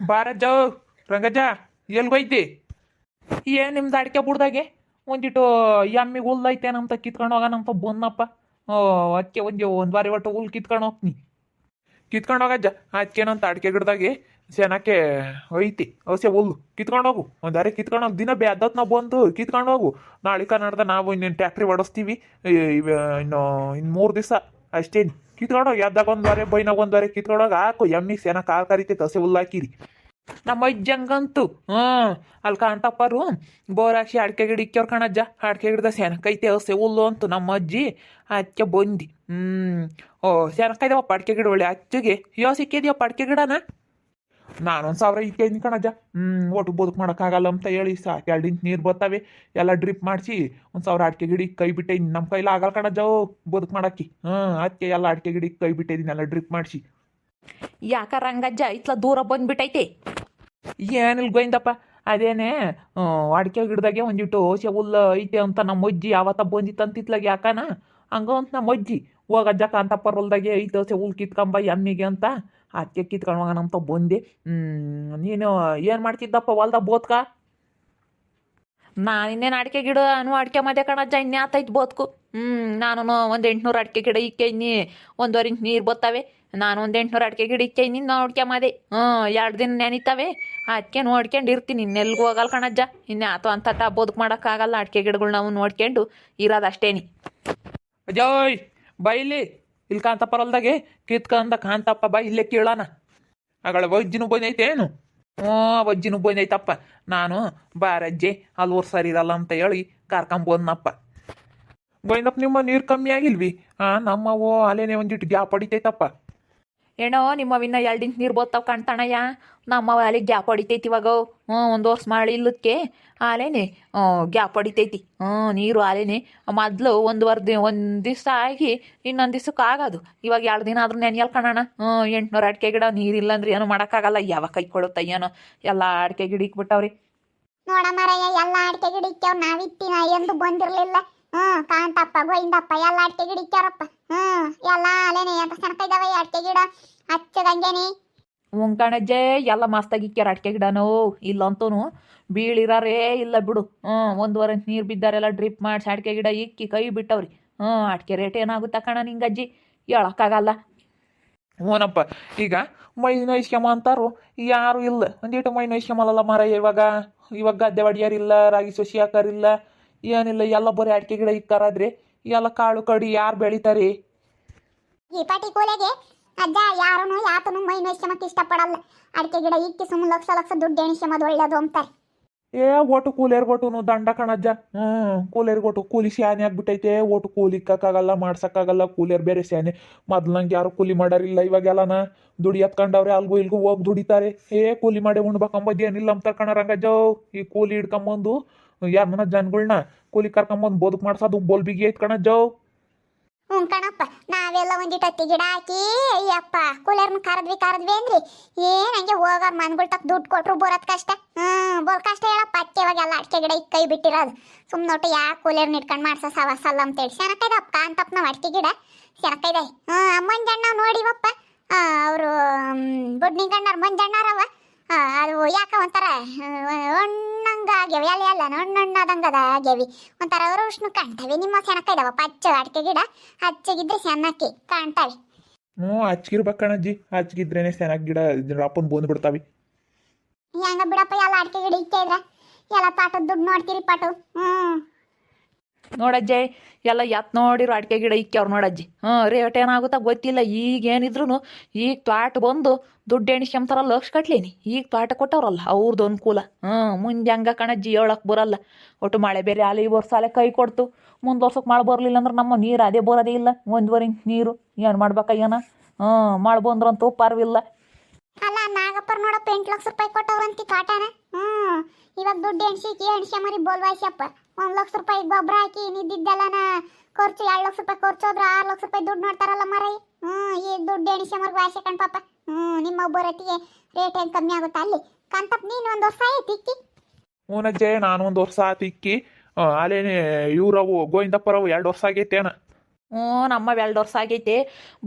ಬಾರಜ್ಜ, ರಂಗಜ್ಜ ಎಲ್ಗೋಯ್ತಿ ಏನು ನಿಮ್ದು ಅಡಿಕೆ ಬುಡ್ದಾಗೆ? ಒಂದಿಟ್ಟು ಎಮ್ಮಿಗೆ ಹುಲ್ಲೈತೆ ನಮ್ತ ಕಿತ್ಕೊಂಡು ಹೋಗೋಣಂತ ಬಂದಪ್ಪ ಅದಕ್ಕೆ ಒಂದು ಒಂದು ಬಾರಿ ಒಟ್ಟು ಹುಲ್ ಕಿತ್ಕೊಂಡು ಹೋಗ್ತೀನಿ ಕಿತ್ಕೊಂಡು ಹೋಗಜ್ಜ ಅದಕ್ಕೇನಂತ ಅಡಿಕೆ ಗಿಡದಾಗೆ? ಸೆನಕ್ಕೆ ಐತಿ ಅವಸ್ಯ ಹುಲ್ಲು. ಕಿತ್ಕೊಂಡು ಹೋಗು. ಒಂದು ದಾರಿ ಕಿತ್ಕೊಂಡು ಹೋಗಿ. ದಿನ ಬೇದತ್ ನಾವು ಬಂದು ಕಿತ್ಕೊಂಡು ಹೋಗು. ನಾಳೆ ಕನ್ನಡದ ನಾವು ಇನ್ನೇನು ಟ್ಯಾಕ್ಟ್ರಿ ಓಡಿಸ್ತೀವಿ ಇನ್ನು ಇನ್ನು ಮೂರು ದಿವಸ ಅಷ್ಟೇನು. ಕಿತ್ಕೊಂಡು ಹೋಗಿ ಎದ್ದಾಗ ಒಂದು ಬಾರಿ ಬೈನಾಗ ಒಂದು ಬಾರಿ ಹಾಕು, ಎಮ್ಮಿ ಸೇನ ಕಾಲ್ ಕರಿತೈತೆ, ಹಸಿ ಹುಲ್ಲು ಹಾಕಿರಿ. ನಮ್ಮ ಅಜ್ಜಂಗಂತು ಹ್ಞೂ ಅಲ್ಲಿ ಕಾಣ್ತಪ್ಪರು ಬೋರ್ ಹಾಕಿ ಅಡಿಕೆ ಗಿಡ ಇಕ್ಕೋರ್ ಕಣಜ್ಜ ಅಡಿಕೆ ಗಿಡದ ಸೆನಕೈತೆ ಹಸೆ ಹುಲ್ಲು ಅಂತು ನಮ್ಮ ಅಜ್ಜಿ ಅದಕ್ಕೆ ಬಂದು ಹ್ಞೂ ಓ ಸೆನಕೈದವಪ್ಪ ಅಡಿಕೆ ಗಿಡ ಒಳ್ಳೆ, ಅಚ್ಚಗೆ. ಯೋ ಸಿಕ್ಕಿದ್ಯಪ್ಪ ಅಡಿಕೆ ಗಿಡನ? ನಾನೊಂದು ಸಾವಿರ ಇಕ್ಕೈನಿ ಕಣಜ್ಜ. ಹ್ಞೂ ಒಟ್ಟು ಬದುಕು ಮಾಡೋಕ್ಕಾಗಲ್ಲ ಅಂತ ಹೇಳಿ ಸಾಕು ಎರಡು ಇಂಚು ನೀರು ಬರ್ತವೆ. ಎಲ್ಲ ಡ್ರಿಪ್ ಮಾಡಿಸಿ ಒಂದು ಸಾವಿರ ಅಡಿಕೆ ಗಿಡಿ ಕೈ ಬಿಟ್ಟೆ ನಮ್ಮ ಕೈಲಿ ಆಗಲ್ಲ ಕಣಜ್ಜ ಬದುಕು ಮಾಡೋಕ್ಕೆ. ಹ್ಞೂ ಅದಕ್ಕೆ ಎಲ್ಲ ಅಡಿಕೆ ಗಿಡಿ ಕೈ ಬಿಟ್ಟಿದ್ದೀನಿ ಎಲ್ಲ ಡ್ರಿಪ್ ಮಾಡಿಸಿ. ಯಾಕ ರಂಗಜ್ಜ ಇತ್ಲ ದೂರ ಬಂದ್ಬಿಟ್ಟೈತೆ ಏನಿಲ್ಲ ಗೋಯಿಂದಪ್ಪ ಅದೇನೆ ಅಡಿಕೆ ಗಿಡದಾಗೆ ಒಂದಿಟ್ಟು ಹುಲ್ಲು ಐತೆ ಅಂತ ನಮ್ಮ ಅಜ್ಜಿ ಯಾವತ್ತ ಬಂದಿತ್ತಂತಿತ್ಲಾಗ ಯಾಕನ? ಹಂಗ ಅಂತ ನಮ್ಮ ಅಜ್ಜಿ ಹೋಗಜ್ಜ ಕಾಂತಪ್ಪರ ಹೊಲ್ದಾಗೆ ಐದು ದೋಸೆ ಹುಲ್ ಕಿತ್ಕೊಂಬ ಎಮ್ಮಿಗೆ ಅಂತ. ಅದಕ್ಕೆ ಕಿತ್ಕೊಂಡು ಬಂದೆ. ಹ್ಮ್, ನೀನು ಏನು ಮಾಡ್ತಿದ್ದಪ್ಪ ಹೊಲ್ದ ಬೋತ್ಕ ನಾನು ಇನ್ನೇನು ಅಡಿಕೆ ಗಿಡ ಅನು ಅಡಿಕೆ ಮಧ್ಯೆ ಕಣಜ್ಜ ಇನ್ನೇ ಆತೈತೆ ಬೋತ್ಕು ಹ್ಞೂ ನಾನು ಒಂದು ಎಂಟುನೂರು ಅಡಿಕೆ ಗಿಡ ಇಕ್ಕೈನಿ. ಒಂದೂವರೆ ಇಂಚ್ ನೀರು ಬರ್ತವೆ ನಾನು ಒಂದು ಎಂಟುನೂರು ಅಡಿಕೆ ಗಿಡ ಇಕ್ಕೈನಿ ನೋಡ್ಕೆ ಮದೆ. ಹ್ಞೂ ಎರಡು ದಿನ ನೆನಿತಾವೆ. ಅದಕ್ಕೆ ನೋಡ್ಕೊಂಡು ಇರ್ತೀನಿ. ಇನ್ನೆಲ್ಗೂ ಹೋಗಲ್ಲ ಕಣಜ್ಜ ಇನ್ನೇ ಆತು ಅಂತ ಬದುಕು ಮಾಡೋಕ್ಕಾಗಲ್ಲ. ಅಡಿಕೆ ಗಿಡಗಳು ನಾವು ನೋಡ್ಕೊಂಡು ಇರೋದು ಅಷ್ಟೇನಿ. ಅಜಯ್ ಇಲ್ಲಿ ಇಲ್ಲಿ ಕಾಂತಪ್ಪ ಹೊಲ್ದಾಗೆ ಕಿತ್ಕಂದ ಕಾಂತಪ್ಪ ಬಾ, ಇಲ್ಲೇ ಕೇಳೋಣ ಆಗಳ ವಜ್ಜಿನ ಬಂದೈತೆ ಏನು? ಹ್ಞೂ, ವಜ್ಜಿನ ಬಂದೈತಪ್ಪ ನಾನು ಬಾರಜ್ಜೆ ಅಲ್ಲಿ ಊರು ಸರಿ ಇರಲ್ಲ ಅಂತ ಹೇಳಿ ಕರ್ಕೊಂಬೋದ್ನಪ್ಪ. ಗೋವಿಂದಪ್ಪ, ನಿಮ್ಮ ನೀರು ಕಮ್ಮಿ ಆಗಿಲ್ವಿ? ಹಾಂ ನಮ್ಮವು ಅಲ್ಲೇನೆ ಒಂದಿಟ್ಟು ಗ್ಯಾಪ್ ಹೊಡಿತೈತಪ್ಪ. ಏನೋ ನಿಮ್ಮವಿನ್ನ ಎರಡು ಇಂಚು ನೀರು ಬೋತಾವ್ ಕಾಣ್ತಾಣಯ್ಯ. ನಮ್ಮ ಅಲ್ಲಿ ಗ್ಯಾಪ್ ಹೊಡಿತೈತಿ ಇವಾಗ. ಹ್ಞೂ, ಒಂದು ವರ್ಷ ಮಾಡಿ ಇಲ್ಲಕ್ಕೆ ಆಲೇನೆ ಗ್ಯಾಪ್ ಹೊಡಿತೈತಿ. ಹ್ಞೂ, ನೀರು ಆಲೇನೆ. ಮೊದಲು ಒಂದುವರೆ ದಿ ಒಂದು ದಿವಸ ಆಗಿ ಇನ್ನೊಂದು ದಿವ್ಸಕ್ಕೆ ಆಗೋದು. ಇವಾಗ ಎರಡು ದಿನ ಆದರೂ ನೆನೆಯಲ್ ಕಾಣೋಣ ಹ್ಞೂ, ಎಂಟುನೂರು ಅಡಿಕೆ ಗಿಡ ನೀರಿಲ್ಲ ಅಂದ್ರೆ ಏನು ಮಾಡೋಕ್ಕಾಗಲ್ಲ. ಯಾವಾಗ ಕೈ ಕೊಡುತ್ತಯ್ಯನೋ ಎಲ್ಲ ಅಡಿಕೆ ಗಿಡ ಇಕ್ಬಿಟ್ಟವ್ರಿ. ನೋಡ ಮರಯ್ಯ, ಎಲ್ಲ ಅಡಿಕೆ ಗಿಡ ಇಕ್ಕವ್ ನಾವಿತ್ತಿನ ಎಂದು ಬಂದಿರ್ಲಿಲ್ಲ. ಹ್ಮ್ ಕಾಂತಪ್ಪ ಗೋವಿಂದಪ್ಪ ಎಲ್ಲ ಅಡಿಕೆ ಗಿಡ ಇಕ್ಕ್ಯಾರಪ್ಪ ಹ್ಮ್ ಎಲ್ಲ ಅಲೇನೆ ಅಂತ ಸಣ್ಣ ಇದಾವೆ ಅಡಿಕೆ ಗಿಡ. ಹಚ್ಚಗಂಗೆನಿ ಹ್ಞೂ ಕಣಜ್ಜೆ ಎಲ್ಲ ಮಸ್ತಾಗಿ ಇಕ್ಕ್ಯಾರ ಅಡಿಕೆ ಗಿಡನೋ. ಇಲ್ಲಂತೂ ಬೀಳಿರಾರೇ ಇಲ್ಲ ಬಿಡು. ಹ್ಞೂ ಒಂದುವರೆ ನೀರು ಬಿದ್ದಾರೆಲ್ಲ ಡ್ರಿಪ್ ಮಾಡಿಸಿ ಅಡಿಕೆ ಗಿಡ ಇಕ್ಕಿ ಕೈ ಬಿಟ್ಟವ್ರಿ. ಹ್ಮ್ ಅಡಿಕೆ ರೇಟ್ ಏನಾಗುತ್ತಾ ಕಣ ನಿಂಗಜ್ಜಿ? ಹೇಳೋಕ್ಕಾಗಲ್ಲ. ಹ್ಞೂನಪ್ಪ ಈಗ ಮೈ ನೋಯ್ಸ್ಕೊಂಬ ಅಂತಾರು. ಯಾರು ಇಲ್ಲ. ಒಂದಿಟ್ಟು ಮೈ ನೋಯ್ಸ್ಕೊಂಬಲ್ಲ ಮಾರ ಇವಾಗ. ಇವಾಗ ಗದ್ದೆ ಹೊಡಿಯಾರಿಲ್ಲ ರಾಗಿ ಸೊಸಿ ಹಾಕಾರಿಲ್ಲ. ಏನಿಲ್ಲ ಎಲ್ಲ ಬರೀ ಅಡಿಕೆ ಗಿಡ ಇಕ್ಕಾರಾದ್ರೆ ಎಲ್ಲ ಕಾಳು ಕಡಿ ಯಾರು ಬೆಳಿತಾರೆ? ಈ ಪಾಟಿ ಕೂಲೆಗೆ ಅಜ್ಜ ಯಾರನು ಯಾತನು ಮೈ ನೋಯ್ಸ್ಕೊಂಬಕ್ ಇಷ್ಟಪಡಲ್ಲ. ಅಡಿಕೆ ಗಿಡ ಇಕ್ಕಿ ಸುಮ್ಮನೆ ಲಕ್ಷ ಲಕ್ಷ ದುಡ್ಡು ಎಣಿಸ್ಕೊಂಬದು ಒಳ್ಳೇದು ಅಂತಾರೆ. ಏ ಒಟ್ಟು ಕೂಲಿಯರ್ ಕೊಟ್ಟು ದಂಡ ಕಣಜ್ಜ. ಹ್ಞೂ ಕೊಟ್ಟು ಕೂಲಿ ಸ್ಯಾನೆ ಆಗ್ಬಿಟ್ಟೈತೆ. ಒಟ್ಟು ಕೂಲಿ ಇಕ್ಕಕ್ಕಾಗಲ್ಲ ಮಾಡ್ಸಕ್ಕಾಗಲ್ಲ ಕೂಲೇರ್ ಬೇರೆ ಸ್ಯಾನೆ ಮೊದ್ಲಂಗೆ ಯಾರು ಕೂಲಿ ಮಾಡಾರಿಲ್ಲ ಇವಾಗೆಲ್ಲನ. ದುಡಿ ಎತ್ಕೊಂಡವ್ರೆ ಅಲ್ಗೂ ಇಲ್ಗೂ ಹೋಗಿ ದುಡಿತಾರೆ. ಏ ಕೂಲಿ ಮಾಡಿ ಉಣ್ಬೇಕಂಬದ್ ಏನಿಲ್ಲ ಅಂತ ಕಣ ರಂಗಜ್ಜ. ಈ ಕೂಲಿ ಹಿಡ್ಕೊಂಬಂದು ಯಾರನ್ನ ಜನಗಳ್ನ? ಕೂಲಿ ಕರ್ಕೊಂಬಂದು ಬದುಕು ಮಾಡ್ಸೋದು ಬೋಲ್ ಬಿಗಿ ಐತ್ ಜೋ ಹ್ಞೂ ಕಣಪ್ಪ, ನಾವೆಲ್ಲ ಒಂದಿಟ್ಟು ಹತ್ತಿ ಗಿಡ ಹಾಕಿ, ಅಯ್ಯಪ್ಪ, ಕೂಲರ್ನ ಕರದ್ವಿ ಕರದ್ವಿ ಅಂದ್ರಿ. ಏನ್ ಹಂಗೆ ಹೋಗೋರ್ ಮನ್ಗಳ್ ತಕ್ಕ ದುಡ್ಡು ಕೊಟ್ರು ಬರೋದ್ ಕಷ್ಟ? ಹ್ಮ್ ಬೋರ್ ಕಷ್ಟ ಹೇಳಪ್ಪ ಅಕ್ಕೆ ಇವಾಗ ಎಲ್ಲ ಅಡಿಕೆ ಗಿಡ ಕೈ ಬಿಟ್ಟಿರೋದು. ಸುಮ್ಮನೆ ಒಟ್ಟು ಯಾ ಕೂಲರ್ನ ಇಟ್ಕೊಂಡು ಮಾಡ್ಸೋ ಅಲ್ಲ ಅಂತೇಳಿ ಸೆನಕೈದಪ್ಪ ಅಂತಪ್ಪ ನಾವು ಅಡಿಕೆ ಗಿಡ. ಶನಕೈದೆ ಹ್ಞೂ ಮಂಜಣ್ಣ ನೋಡಿವಪ್ಪ. ಅವರು ಬುಡ್ನಿಗಣ್ಣವ್ರ ಮಂಜಣ್ಣರವ ಅದು ಯಾಕ ಒಂಥರ ಹಣ್ಣಂಗ ಆಗ್ಯಾವ ಎಲೆ ಎಲ್ಲ ಅದ ಆಗ್ಯಾವಿ. ಒಂಥರ ಅವರು ಉಷ್ಣ ಕಾಣ್ತವೆ. ನಿಮ್ಮ ಸೆನಕ ಇದಾವ? ಪಚ್ಚ ಅಡಿಕೆ ಗಿಡ ಹಚ್ಚಗಿದ್ರೆ ಸೆನ್ನಕ್ಕೆ ಕಾಣ್ತವೆ. ಹ್ಞೂ ಹಚ್ಗಿರ್ಬೇಕು ಕಣಜ್ಜಿ ಹಚ್ಗಿದ್ರೇನೆ ಚೆನ್ನಾಗಿ ಗಿಡ ಬೂಂದ್ ಬಿಡ್ತಾವಿ. ಹೆಂಗ ಬಿಡಪ್ಪ ಎಲ್ಲ ಅಡಿಕೆ ಗಿಡ ಇಕ್ಕ ಇದ್ರ? ಎಲ್ಲ ಪಾಟದ ದುಡ್ಡು ನೋಡ್ತೀರಿ ಪಾಟು ಹ್ಮ್ ನೋಡಜ್ಜೆ ಎಲ್ಲ ಎತ್ ನೋಡಿರೋ ಅಡಿಕೆ ಗಿಡ ಇಕ್ಕವ್ರು ನೋಡಜ್ಜಿ ಹ್ಞೂ ರೇಟ್ ಏನಾಗುತ್ತಾ ಗೊತ್ತಿಲ್ಲ. ಈಗ ಏನಿದ್ರು ಈಗ ತ್ವಾಟ ಬಂದು ದುಡ್ಡು ಎಣಿಸ್ಕೊಂತಾರ ಲಕ್ಷ ಕಟ್ಲೇನಿ. ಈಗ ತ್ವಾಟ ಕೊಟ್ಟವ್ರಲ್ಲ ಅವ್ರದ್ದು ಅನುಕೂಲ. ಹ್ಞೂ ಮುಂದೆ ಹಂಗ ಕಣಜ್ಜಿ ಹೇಳಕ್ಕೆ ಬರಲ್ಲ. ಒಟ್ಟು ಮಳೆ ಬೇರೆ ಅಲ್ಲಿ ಈ ವರ್ಷ ಕೈ ಕೊಡ್ತು. ಮುಂದೆ ವರ್ಷಕ್ಕೆ ಮಳೆ ಬರಲಿಲ್ಲ ಅಂದ್ರೆ ನಮ್ಮ ನೀರು ಅದೇ ಬರೋದೇ ಇಲ್ಲ. ಒಂದುವರೆ ನೀರು, ಏನು ಮಾಡ್ಬೇಕ ಏನ? ಹ್ಞೂ ಮಳೆ ಬಂದ್ರಂತೂ ಪರ್ವಿಲ್ಲ. ಅಲ್ಲ, ನಾಗಪ್ಪರ್ ನೋಡಪ್ಪ ಎಂಟು ಲಕ್ಷ ರೂಪಾಯಿ ಕೊಟ್ಟವ್ರಂತಿ ತ್ವಾಟನ? ಹ್ಮ್, ಇವಾಗ ದುಡ್ಡು ಎಣಿಸಿ ಎಣ್ಸ್ಯ ಮರಿ ಬೋಲ್ವಾಯ್ಸಪ್ಪ ಒಂದ್ ಲಕ್ಷ ರೂಪಾಯಿ ಗೊಬ್ಬರ ಹಾಕಿ ನಿದ್ದಿದ್ದೆಲ್ಲನ ಖರ್ಚು ಎರಡು ಲಕ್ಷ ರೂಪಾಯಿ ಖರ್ಚು ಹೋದ್ರೆ ಆರು ಲಕ್ಷ ರೂಪಾಯಿ ದುಡ್ಡು ನೋಡ್ತಾರಲ್ಲ ಮರೈ ಹ್ಮ್, ಈ ದುಡ್ಡು ಎಣಿಸ್ಯ ಮರಿ ವಾಯ್ಸ ಕಣ್ ಪಾಪ. ಹ್ಮ್, ನಿಮ್ಮ ಒಬ್ಬರೊಟ್ಟಿಗೆ ರೇಟ್ ಹೆಂಗೆ ಕಮ್ಮಿ ಆಗುತ್ತಾ ಅಲ್ಲಿ? ಕಂತಪ್ಪ ನೀನು ಒಂದು ವರ್ಷ ಆಯ್ತು ಇಕ್ಕಿ. ಹ್ಞೂನಜ್ಜೆ, ನಾನು ಒಂದು ವರ್ಷ ಇಕ್ಕಿ. ಅಲ್ಲೇನೆ ಇವ್ರವು ಗೋವಿಂದಪ್ಪರವು ಎರಡು ವರ್ಷ ಆಗೈತೇನ. ಹ್ಞೂ, ನಮ್ಮ ಎರಡು ವರ್ಷ ಆಗೈತೆ.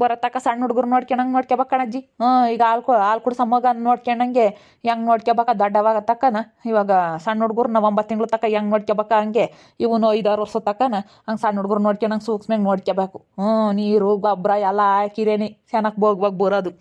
ಬರತಕ್ಕ ಸಣ್ಣ ಹುಡುಗರು ನೋಡ್ಕೊಂಡಂಗೆ ನೋಡ್ಕೋಬೇಕು ಕಣಜ್ಜಿ. ಹ್ಞೂ, ಈಗ ಹಾಲು ಕೊ, ಹಾಲು ಕುಡ್ಸೋ ಮಗ ನೋಡ್ಕೊಂಡಂಗೆ ಹೆಂಗೆ ನೋಡ್ಕೋಬೇಕ ದೊಡ್ಡವಾಗ ತಕ್ಕನ. ಇವಾಗ ಸಣ್ಣ ಹುಡುಗರು ನಾವು ಒಂಬತ್ತು ತಿಂಗಳು ತಕ್ಕ ಹೆಂಗೆ ನೋಡ್ಕೋಬೇಕ ಹಂಗೆ. ಇವನು ಐದಾರು ವರ್ಷ ತಕ್ಕನ. ಹಂಗೆ ಸಣ್ಣ ಹುಡುಗರು ನೋಡ್ಕೊಂಡಂಗೆ ಸೂಕ್ಷ್ಮಂಗೆ ನೋಡ್ಕೋಬೇಕು ಹ್ಞೂ, ನೀರು ಗೊಬ್ಬರ ಎಲ್ಲ ಹಾಕಿರೇನಿ. ಚೆನ್ನಾಗಿ ಬೋಗ್ವಾಗ ಬರೋದು.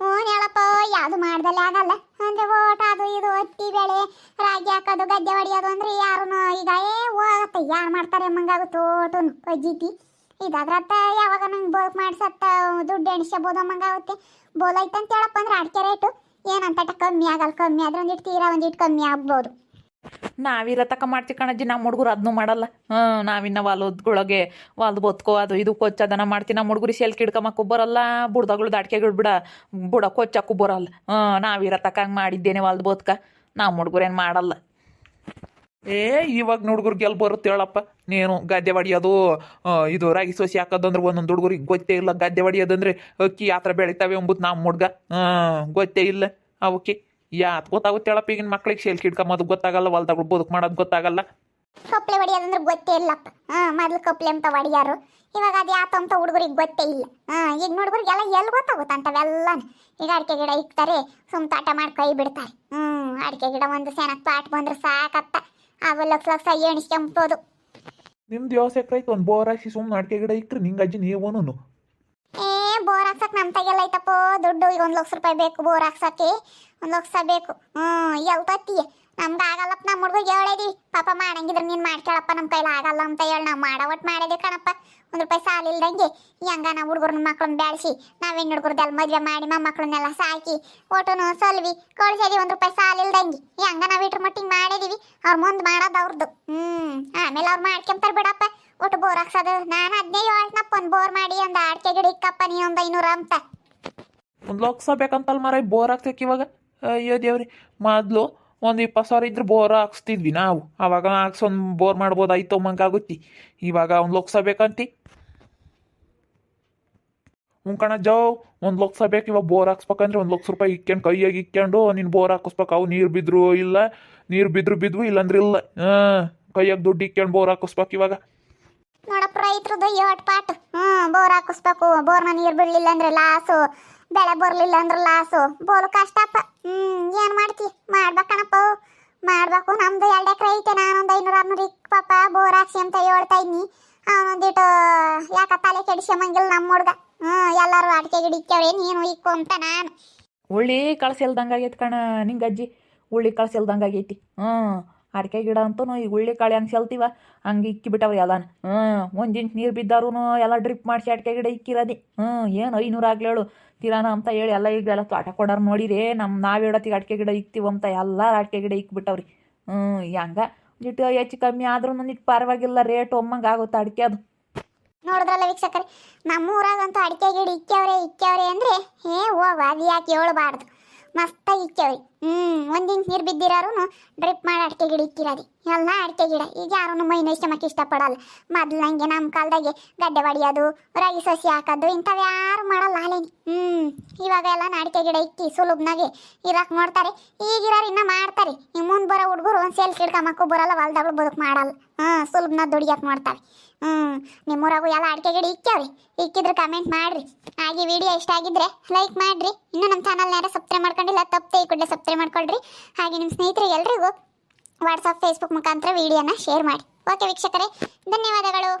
ಹ್ಞೂ, ಹೇಳಪ್ಪ, ಯಾವುದು ಮಾಡ್ದಲ್ಲ ಆಗಲ್ಲ. ಅಂದ್ರೆ ಓಟ ಅದು ಇದು ಹತ್ತಿ ಬೆಳೆ, ರಾಗಿ ಹಾಕೋದು, ಗದ್ದೆ ಹೊಡಿಯೋದು ಯಾರು ಈಗ ಏ ಹೋಗತ್ತೆ ಯಾರು ಮಾಡ್ತಾರೆ ಅಮ್ಮಂಗಾಗುತ್ತೆ ಓಟುನು ಅಜ್ಜಿತಿ ಇದಾದ್ರತ್ತ ಯಾವಾಗ ನಂಗೆ ಬೋಕ್ ಮಾಡ್ಸತ್ತ? ದುಡ್ಡು ಎಣಿಸ್ಕೋಬೋದು ಆಗುತ್ತೆ ಬೋಲ್ ಐತೆ ಅಂತ ಹೇಳಪ್ಪ ಅಂದ್ರೆ ಅಡಿಕೆ ರೇಟು. ಏನಂತ ಕಮ್ಮಿ ಆಗಲ್ಲ ಕಮ್ಮಿ ಆದ್ರೆ ಒಂದಿಟ್ಟು ತೀರಾ ಒಂದಿಟ್ಟು ಕಮ್ಮಿ ಆಗ್ಬೋದು. ನಾವಿರ ತಕ ಮಾಡ್ತೀವಿ ಕಣಜ್ಜಿ ನಮ್ಮ ಹುಡುಗರು ಅದನ್ನೂ ಮಾಡಲ್ಲ. ಹಾಂ ನಾವಿನ್ನ ಹೊಲದ್ಗೊಳಗೆ ಹೊಲ್ದು ಬೊತ್ಕೋ, ಅದು ಇದು ಕೊಚ್ಚದನ ಮಾಡ್ತೀವಿ. ನಮ್ಮ ಹುಡುಗರು ಸೆಲ್ ಹಿಡ್ಕೊಂಬಕ್ಕೂ ಬರಲ್ಲ ಬುಡ್ದಗಳು ದಾಟ್ಕೆಗಳು ಬಿಡ ಬುಡ ಕೊಚ್ಚಕ್ಕೂ ಬರಲ್ಲ ಹ್ಞೂ ನಾವಿರ ತಕ ಹಂಗೆ ಮಾಡಿದ್ದೇನೆ ಹೊಲ್ದು ಬೊತ್ಕ. ನಮ್ಮ ಹುಡುಗರೇನು ಮಾಡಲ್ಲ. ಏ, ಇವಾಗ ಹುಡುಗರು ಗೆಲ್ ಬರುತ್ತೆ ಹೇಳಪ್ಪ. ನೀನು ಗದ್ದೆ ಹೊಡಿಯೋದು ಇದು ರಾಗಿ ಸೋಸಿ ಹಾಕೋದಂದ್ರೆ ಒಂದೊಂದು ಹುಡುಗರಿಗೆ ಗೊತ್ತೇ ಇಲ್ಲ ಗದ್ದೆ ಹೊಡಿಯೋದಂದ್ರೆ ಅಕ್ಕಿ ಯಾವ ಥರ ಬೆಳಿತಾವೆ ಎಂಬುದು ನಮ್ಮ ಹುಡ್ಗ. ಗೊತ್ತೇ ಇಲ್ಲ ಅವಕ್ಕೆ. ಯಾತ್ ಗೊತ್ತಾಗುತ್ತೆ ಹೇಳಪ್ಪ ಈಗಿನ ಮಕ್ಳಿಗೆ ಶೇಲ್ ಕಿಡ್ಕೊಂಬೋದು ಗೊತ್ತಾಗಲ್ಲ ಹೊಲ್ದಾಗ ಬದುಕು ಮಾಡೋದು ಗೊತ್ತಾಗಲ್ಲ. ಕಪ್ಲೆ ಹೊಡಿಯೋದಂದ್ರೆ ಗೊತ್ತೇ ಇಲ್ಲಪ್ಪ. ಹಾ, ಮೊದ್ಲು ಕಪ್ಲೆ ಅಂತ ಹೊಡಿಯಾರು ಇವಾಗ ಅದು ಯಾತ ಅಂತ ಹುಡುಗರಿಗೆ ಗೊತ್ತೇ ಇಲ್ಲ. ಹಾ, ಈಗ ಹುಡುಗರಿಗೆಲ್ಲ ಎಲ್ಲಿ ಗೊತ್ತಾಗುತ್ತೆ ಅಂತವೆಲ್ಲ ಈಗ ಅಡಿಕೆ ಗಿಡ ಇಕ್ತಾರೆ ಸುಮ್ ತಾಟ ಮಾಡಿ ಕೈ ಬಿಡ್ತಾರೆ. ಹ್ಞೂ ಅಡಿಕೆ ಗಿಡ ಒಂದು ಸೆನಕ್ ಪಾಟ್ ಬಂದ್ರೆ ಸಾಕತ್ತ. ಅವು ಲಕ್ಷ ಲಕ್ಷ ಎಣಿಸ್ಕೊಂಬೋದು. ನಿಮ್ದು ಯಾವ ಎಕರೆ ಐತೆ ಒಂದು ಬೋರ್ ಹಾಕಿ ಸುಮ್ಮನೆ ಅಡಿಕೆ ಗಿಡ ಇಕ್ರಿ ನಿಂಗೆ ಅಜ್ಜಿ ನೀವೂನು ಏ ಬೋರ್ ಹಾಕ್ಸಕ್ ನಮ್ ತಗೆಲ್ಲ ಐತಪ್ಪ ದುಡ್ಡು ಈಗ ಒಂದ್ ಲಕ್ಷ ರೂಪಾಯಿ ಬೇಕು ಬೋರ್ ಹಾಕ್ಸಕ್ಕೆ. ಒಂದ್ ಲಕ್ಷ ಬೇಕು. ಹ್ಮ್ ಎಲ್ತತ್ತಿ ನಮ್ಗೆ ಆಗಲ್ಲಪ್ಪ ನಮ್ಮ ಹುಡುಗ ಹೇಳೇದಿ ಪಾಪ ಮಾಡಂಗಿದ್ರೆ ನೀನ್ ಮಾಡ್ಕೊಳಪ್ಪ ನಮ್ಮ ಕೈಲಿ ಆಗಲ್ಲ ಅಂತ ಹೇಳಿ ನಾವು ಮಾಡೋ ಒಟ್ಟು ಮಾಡಿದೆ ಕಣಪ್ಪ. ಒಂದ್ ರೂಪಾಯಿ ಸಾಲ ಇಲ್ದಂಗೆ ಹೆಂಗ ನಾವು ಹುಡುಗರನ್ನ ಮಕ್ಕಳನ್ನ ಬೆಳೆಸಿ ನಾವೇನ್ ಹುಡುಗರದೆಲ್ಲ ಮದುವೆ ಮಾಡಿ ಮಕ್ಕಳನ್ನೆಲ್ಲ ಸಾಕಿ ಒಟ್ಟುನು ಸಲ್ವಿ ಕಳ್ಸಿದೀವಿ ಒಂದ್ ರೂಪಾಯಿ ಸಾಲ ಇಲ್ದಂಗೆ. ಹೆಂಗ ನಾವ್ ಇಟ್ರ ಮಟ್ಟಿಗೆ ಮಾಡಿದೀವಿ. ಅವ್ರ ಮುಂದೆ ಮಾಡೋದು ಅವ್ರದ್ದು ಹ್ಮ್, ಆಮೇಲೆ ಅವ್ರು ಮಾಡ್ಕೊಂತಾರೆ ಬಿಡಪ್ಪ. ಒಟ್ಟು ಬೋರ್ ಹಾಕ್ಸೋದು. ನಾನು ಹದಿನೈದು ಹೇಳ್ನಪ್ಪ ಒಂದು ಬೋರ್ ಮಾಡಿ ಒಂದು ಅಡಿಕೆ ಗಿಡ ಇಕ್ಕಪ್ಪ, ನೀ ಒಂದು ಐನೂರು ಅಂತ. ಒಂದು ಲಕ್ಷ ಬೇಕಂತಲ್ಲ ಮಾರ ಬೋರ್ ಹಾಕ್ಸಕ್ಕೆ ಇವಾಗ? ಅಯ್ಯೋ ದೇವ್ರಿ, ಮೊದಲು ಒಂದು ಇಪ್ಪತ್ತು ಸಾವಿರ ಇದ್ರೆ ಬೋರ್ ಹಾಕ್ಸ್ತಿದ್ವಿ ನಾವು. ಅವಾಗ ಹಾಕ್ಸೊಂದು ಬೋರ್ ಮಾಡ್ಬೋದಾಯ್ತು ಮಂಗಾಗುತ್ತಿ. ಇವಾಗ ಒಂದು ಲಕ್ಷ ಬೇಕಂತಿ ಹ್ಞೂ ಕಣ ಜಾವ್ ಒಂದು ಲಕ್ಷ ಬೇಕು ಇವಾಗ ಬೋರ್ ಹಾಕ್ಸ್ಬೇಕಂದ್ರೆ ಒಂದು ಲಕ್ಷ ರೂಪಾಯಿ ಇಕ್ಕೊಂಡು, ಕೈಯಾಗಿ ಇಕ್ಕೊಂಡು, ನೀನು ಬೋರ್ ಹಾಕಿಸ್ಬೇಕು ಅವು. ನೀರು ಬಿದ್ರು ಇಲ್ಲ, ನೀರು ಬಿದ್ರು ಬಿದ್ವು, ಇಲ್ಲಾಂದ್ರೆ ಇಲ್ಲ. ಹಾಂ, ಕೈಯಾಗ ದುಡ್ಡು ಇಕ್ಕೊಂಡು ಬೋರ್ ಹಾಕಿಸ್ಬೇಕು ಇವಾಗ. ನೋಡಪ್ಪ ರೈತರದ್ದು ಏಟ್ ಪಾಟ್. ಹ್ಞೂ ಬೋರ್ ಹಾಕಿಸ್ಬೇಕು. ಬೋರ್ನ ನೀರು ಬಿಡಲಿಲ್ಲ ಅಂದ್ರೆ ಲಾಸು. ಬೆಳೆ ಬರಲಿಲ್ಲ ಅಂದ್ರೆ ಲಾಸು. ಬೋರ್ ಕಷ್ಟಪ್ಪ. ಹ್ಞೂ ಏನು ಮಾಡ್ಬೇಕು ನಮ್ದು ಎರಡು ಎಕರೆ ಐತೆ, ನಾನೊಂದು ಐನೂರು ಆರ್ನೂರು ಪಾಪ ಬೋರ್ ಹಾಕ್ಸಿ ಅಂತ ಹೇಳ್ತಾ ಇದ್ನಿ. ಅವನೊಂದಿಟ್ಟು ಯಾಕ ತಲೆ ಕೆಡಿಸ್ಕೊಂಬಂಗಿಲ್ಲ ನಮ್ಮ ಹುಡ್ಗ. ಹ್ಞೂ ಎಲ್ಲರೂ ಅಡಿಕೆ ಗಿಡ ಇಕ್ಕವ್ರೆ ನೀನು ಇಕ್ಕು ಅಂತ ನಾನು. ಉಳ್ಳಿ ಕಳ್ಸಿಲ್ದಂಗೆ ಆಗೈತಿ ಕಣ ನಿಂಗೆ ಅಜ್ಜಿ. ಉಳ್ಳಿ ಕಳ್ಸಿಲ್ದಂಗೆ ಆಗೈತಿ. ಹ್ಞೂ ಅಡಿಕೆ ಗಿಡ ಅಂತೂ ಈಗ ಉಳ್ಳಿ ಕಾಳಿ ಹಂಗೆ ಸೆಲ್ತೀವ? ಹಂಗೆ ಇಕ್ಕಿ ಬಿಟ್ಟವ್ರಿ ಎಲ್ಲಾನು. ಹ್ಞೂ ಒಂದು ನೀರು ಬಿದ್ದಾರು ಎಲ್ಲ ಡ್ರಿಪ್ ಮಾಡಿಸಿ ಅಡಿಕೆ ಗಿಡ ಇಕ್ಕಿರೋದೆ. ಹ್ಞೂ ಏನು ಐನೂರು ಆಗ್ಲೇಳು ತಿರಾನ ಅಂತ ಹೇಳಿ ಎಲ್ಲ ಈಗ ಎಲ್ಲ ತೋಟ ಕೊಡೋರು ನೋಡಿರಿ ನಮ್ಮ ನಾವು ಇಡತ್ತಿಗೆ ಅಡಿಕೆ ಗಿಡ ಇಕ್ತೀವಂತ ಎಲ್ಲ ಅಡಿಕೆ ಗಿಡ ಇಕ್ಬಿಟ್ಟವ್ರಿ. ಹ್ಞೂ ಹಂಗ? ಒಂದಿಟ್ಟು ಹೆಚ್ಚು ಕಮ್ಮಿ ಆದ್ರೂ ಒಂದಿಟ್ಟು ಪರವಾಗಿಲ್ಲ ರೇಟ್ ಒಮ್ಮಂಗೆ ಆಗುತ್ತೆ ಅಡಿಕೆ ಅದು. ನೋಡಿದ್ರಲ್ಲ ವೀಕ್ಷಕರೇ ನಮ್ಮ ಊರಾಗಂತೂ ಅಡಿಕೆ ಗಿಡ ಇಕ್ಕವ್ರೆ ಇಕ್ಕವ್ರೆ ಅಂದರೆ, ಹೇ ಹೋಗ ಅದು ಯಾಕೆ ಹೇಳ್ಬಾರ್ದು ಮಸ್ತಾಗಿ ಇಕ್ಕವ್ರಿ ಹ್ಮ್, ಒಂದಿನ್ ನೀರ್ ಬಿದ್ದಿರೋರು ಡ್ರಿಪ್ ಮಾಡಿ ಅಡಿಕೆ ಗಿಡ ಇಕ್ಕಿರೋದು. ಎಲ್ಲ ಅಡಿಕೆ ಗಿಡ. ಈಗ ಯಾರು ಮೈ ಇಷ್ಟಮಕ್ಕೆ ಇಷ್ಟಪಡಲ್ಲ. ಮೊದ್ಲು ಹಂಗೆ ನಮ್ಮ ಕಾಲದಾಗೆ ಗಡ್ಡೆ ಹೊಡಿಯೋದು ರಾಗಿ ಸಸಿ ಹಾಕೋದು ಇಂಥವು ಯಾರು ಮಾಡಲ್ಲ ಹಾಲೇನಿ ಹ್ಮ್, ಇವಾಗ ಎಲ್ಲ ಅಡಿಕೆ ಗಿಡ ಇಕ್ಕಿ ಸುಲಭನಾಗೆ ಇರಾಕ್ ನೋಡ್ತಾರೆ. ಈಗಿರೋರು ಇನ್ನ ಮಾಡ್ತಾರೆ. ಈ ಮುಂದೆ ಬರೋ ಹುಡುಗರು ಒಂದು ಸೇಲ್ ಕಿಡ್ಕೊಂಬಕ್ಕೂ ಬರಲ್ಲ ಹೊಲ್ದಾಗಳು ಬದುಕು ಮಾಡಲ್ಲ. ಹಾಂ ಸುಲಭನ ದುಡಿಯಕ್ಕೆ ಮಾಡ್ತಾರೆ. ಹ್ಮ್, ನಿಮ್ಮೂರಾಗು ಎಲ್ಲ ಅಡಿಕೆ ಗಿಡ ಇಕ್ಕವ್ರಿ ಇಕ್ಕಿದ್ರೆ ಕಮೆಂಟ್ ಮಾಡ್ರಿ. ಹಾಗೆ ವಿಡಿಯೋ ಇಷ್ಟ ಆಗಿದ್ರೆ ಲೈಕ್ ಮಾಡ್ರಿ. ಇನ್ನು ನಮ್ಮ ಚಾನಲ್ನಾರ ಸಬ್ಸ್ಕ್ರೈಬ್ ಮಾಡ್ಕೊಂಡಿಲ್ಲ ತಪ್ಪದೆ ಈ ಕೂಡಲೇ ಸಬ್ಸ್ಕ್ರೈಬ್ ಮಾಡ್ಕೊಳ್ರಿ. ಹಾಗೆ ನಿಮ್ಮ ಸ್ನೇಹಿತರು ಎಲ್ರಿಗೂ ವಾಟ್ಸಪ್ ಫೇಸ್ಬುಕ್ ಮುಖಾಂತರ ವಿಡಿಯೋನ ಶೇರ್ ಮಾಡಿ. ಓಕೆ ವೀಕ್ಷಕರೇ ಧನ್ಯವಾದಗಳು.